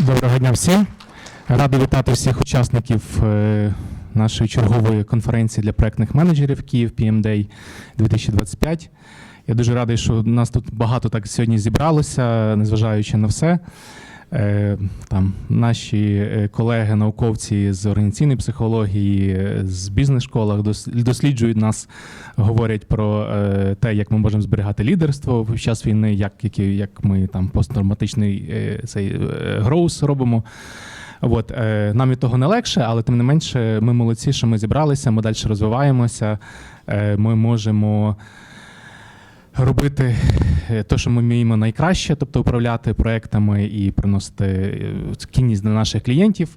Доброго дня всім. Радий вітати всіх учасників е, нашої чергової конференції для проектних менеджерів Київ PM Day 2025. Я дуже радий, що нас тут багато так сьогодні зібралося, незважаючи на все. Е, Там наші е, колеги, науковці з організаційної психології, е, з бізнес-школах дос- досліджують нас, говорять про те, як ми можемо зберігати лідерство під час війни, як, які, як ми там посттравматичний е, цей гроус робимо. От, нам від того не легше, але тим не менше, ми молодці, що ми зібралися, ми далі розвиваємося, ми можемо робити те, що ми вміємо найкраще, тобто управляти проектами і приносити кінність цінність для наших клієнтів.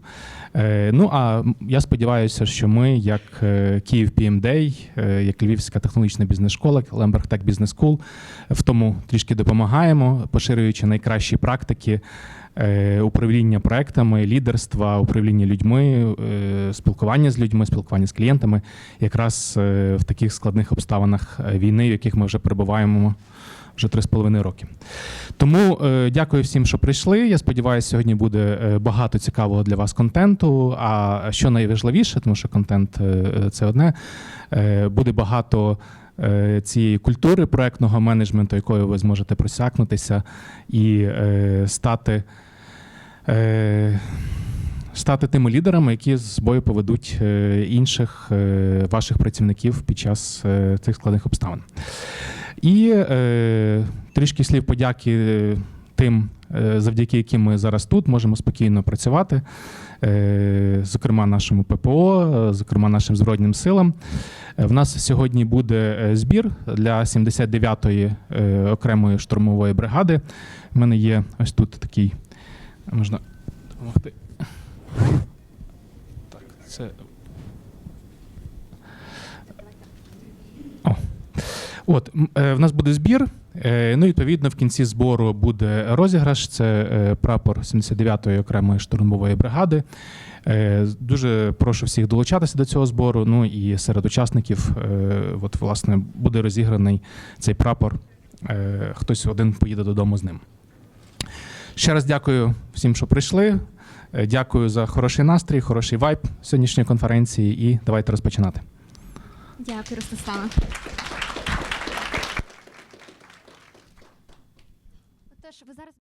Е, Ну а я сподіваюся, що ми, як е, Київ PMD, е, як Львівська технологічна бізнес-школа, Lemberg Tech Business School, в тому трішки допомагаємо, поширюючи найкращі практики е, управління проектами, лідерства, управління людьми, е, спілкування з людьми, спілкування з клієнтами, якраз е, в таких складних обставинах е, війни, в яких ми вже перебуваємо вже три з половиною роки. Тому е, дякую всім, що прийшли. Я сподіваюся, сьогодні буде е, багато цікавого для вас контенту. А що найважливіше, тому що контент е, це одне, е, буде багато. е, Цієї культури проектного менеджменту, якою ви зможете просякнутися і е, стати, е, стати тими лідерами, які з собою поведуть е, інших е, ваших працівників під час цих складних обставин. І трішки слів подяки тим, завдяки яким ми зараз тут можемо спокійно працювати, зокрема нашому ППО, зокрема нашим Збройним силам. В нас сьогодні буде збір для 79-ї е, окремої штурмової бригади. У мене є ось тут такий, можна допомогти. Так, це О. От, е, в нас буде збір. е, Ну, відповідно, в кінці збору буде розіграш. Це е, прапор 79-ї окремої штурмової бригади. Дуже прошу всіх долучатися до цього збору. Ну і серед учасників, от, власне, буде розіграний цей прапор. Хтось один поїде додому з ним. Ще раз дякую всім, що прийшли. Е, Дякую за хороший настрій, хороший вайб сьогоднішньої конференції. І давайте розпочинати. Дякую, Ростислава.